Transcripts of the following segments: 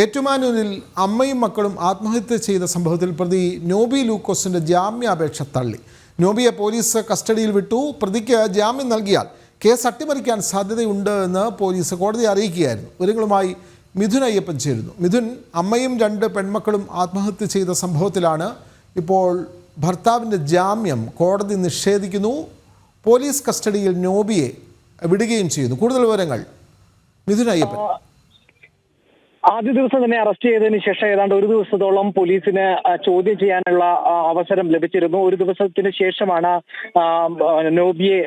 ഏറ്റുമാനൂരിൽ അമ്മയും മക്കളും ആത്മഹത്യ ചെയ്ത സംഭവത്തിൽ പ്രതി നോബി ലൂക്കോസിന്റെ ജാമ്യാപേക്ഷ തള്ളി. നോബിയെ പോലീസ് കസ്റ്റഡിയിൽ വിട്ടു. പ്രതിക്ക് ജാമ്യം നൽകിയാൽ കേസ് അട്ടിമറിക്കാൻ സാധ്യതയുണ്ട് എന്ന് പോലീസ് കോടതിയെ അറിയിക്കുകയായിരുന്നു. വിവരങ്ങളുമായി മിഥുൻ അയ്യപ്പൻ ചേരുന്നു. മിഥുൻ അമ്മയും രണ്ട് പെൺമക്കളും ആത്മഹത്യ ചെയ്ത സംഭവത്തിലാണ് ഇപ്പോൾ ഭർത്താവിന്റെ ജാമ്യം കോടതി നിഷേധിക്കുന്നു. പോലീസ് കസ്റ്റഡിയിൽ നോബിയെ വിടുകയും ചെയ്യുന്നു. കൂടുതൽ വിവരങ്ങൾ മിഥുൻ അയ്യപ്പൻ. ആദ്യ ദിവസം തന്നെ അറസ്റ്റ് ചെയ്തതിന് ശേഷം ഏതാണ്ട് ഒരു ദിവസത്തോളം പോലീസിന് ചോദ്യം ചെയ്യാനുള്ള അവസരം ലഭിച്ചിരുന്നു. ഒരു ദിവസത്തിന് ശേഷമാണ് നോബിയെ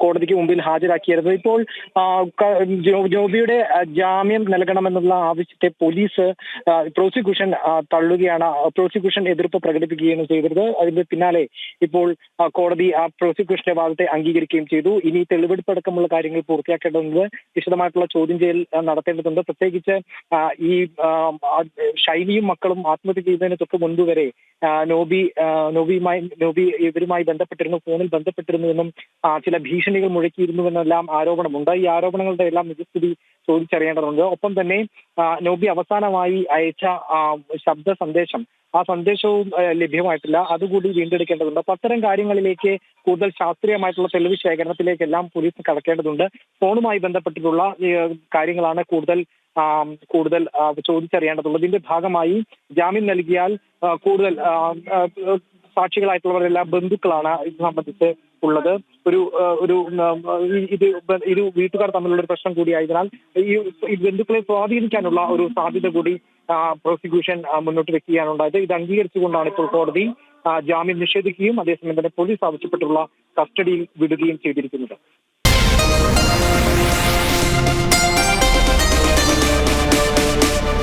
കോടതിക്ക് മുമ്പിൽ ഹാജരാക്കിയിരുന്നത്. ഇപ്പോൾ ആ, ക- ജോ- നോബിയുടെ ആ, ജാമ്യം നൽകണമെന്നുള്ള ആവശ്യത്തെ പോലീസ് പ്രോസിക്യൂഷൻ തള്ളുകയാണ്. പ്രോസിക്യൂഷൻ എതിർപ്പ് പ്രകടിപ്പിക്കുകയാണ് ചെയ്തത് അതിന്റെ പിന്നാലെ ഇപ്പോൾ കോടതി ആ പ്രോസിക്യൂഷന്റെ വാദത്തെ അംഗീകരിക്കുകയും ചെയ്തു. ഇനി തെളിവെടുപ്പ് അടക്കമുള്ള കാര്യങ്ങൾ പൂർത്തിയാക്കേണ്ടതുണ്ട്. വിശദമായിട്ടുള്ള ചോദ്യം ചെയ്യൽ നടത്തേണ്ടതുണ്ട്. പ്രത്യേകിച്ച് ഈ ശൈലിയും മക്കളും ആത്മഹത്യ ചെയ്തതിന് തൊട്ട് മുൻപ് വരെ നോബി നോബിയുമായി നോബി ഇവരുമായി ബന്ധപ്പെട്ടിരുന്നു ഫോണിൽ ബന്ധപ്പെട്ടിരുന്നു എന്നും ചില ഭീഷണികൾ മുഴക്കിയിരുന്നുവെന്നെല്ലാം ആരോപണമുണ്ട്. ഈ ആരോപണങ്ങളുടെ എല്ലാം നിജസ്ഥിതി ചോദിച്ചറിയേണ്ടതുണ്ട്. ഒപ്പം തന്നെ നോബി അവസാനമായി അയച്ച ശബ്ദ സന്ദേശം ആ സന്ദേശവും ലഭ്യമായിട്ടില്ല. അതുകൂടി വീണ്ടെടുക്കേണ്ടതുണ്ട്. അപ്പൊ അത്തരം കാര്യങ്ങളിലേക്ക് കൂടുതൽ ശാസ്ത്രീയമായിട്ടുള്ള തെളിവ് ശേഖരണത്തിലേക്കെല്ലാം പോലീസ് കടക്കേണ്ടതുണ്ട്. ഫോണുമായി ബന്ധപ്പെട്ടിട്ടുള്ള കാര്യങ്ങളാണ് കൂടുതൽ കൂടുതൽ ചോദിച്ചറിയേണ്ടതുള്ളത്. ഇതിന്റെ ഭാഗമായി ജാമ്യം നൽകിയാൽ കൂടുതൽ സാക്ഷികളായിട്ടുള്ളവരെല്ലാം ബന്ധുക്കളാണ് ഇത് സംബന്ധിച്ച് ഉള്ളത്. ഒരു ഒരു ഇത് ഇത് വീട്ടുകാർ തമ്മിലുള്ള ഒരു പ്രശ്നം കൂടിയായതിനാൽ ഈ ബന്ധുക്കളെ സ്വാധീനിക്കാനുള്ള ഒരു സാധ്യത കൂടി പ്രോസിക്യൂഷൻ മുന്നോട്ട് വെക്കുകയാണ് ഉണ്ടായത്. ഇത് അംഗീകരിച്ചുകൊണ്ടാണ് ഇപ്പോൾ കോടതി ജാമ്യം നിഷേധിക്കുകയും അതേസമയം തന്നെ പോലീസ് ആവശ്യപ്പെട്ടുള്ള കസ്റ്റഡിയിൽ വിടുകയും ചെയ്തിരിക്കുന്നത്.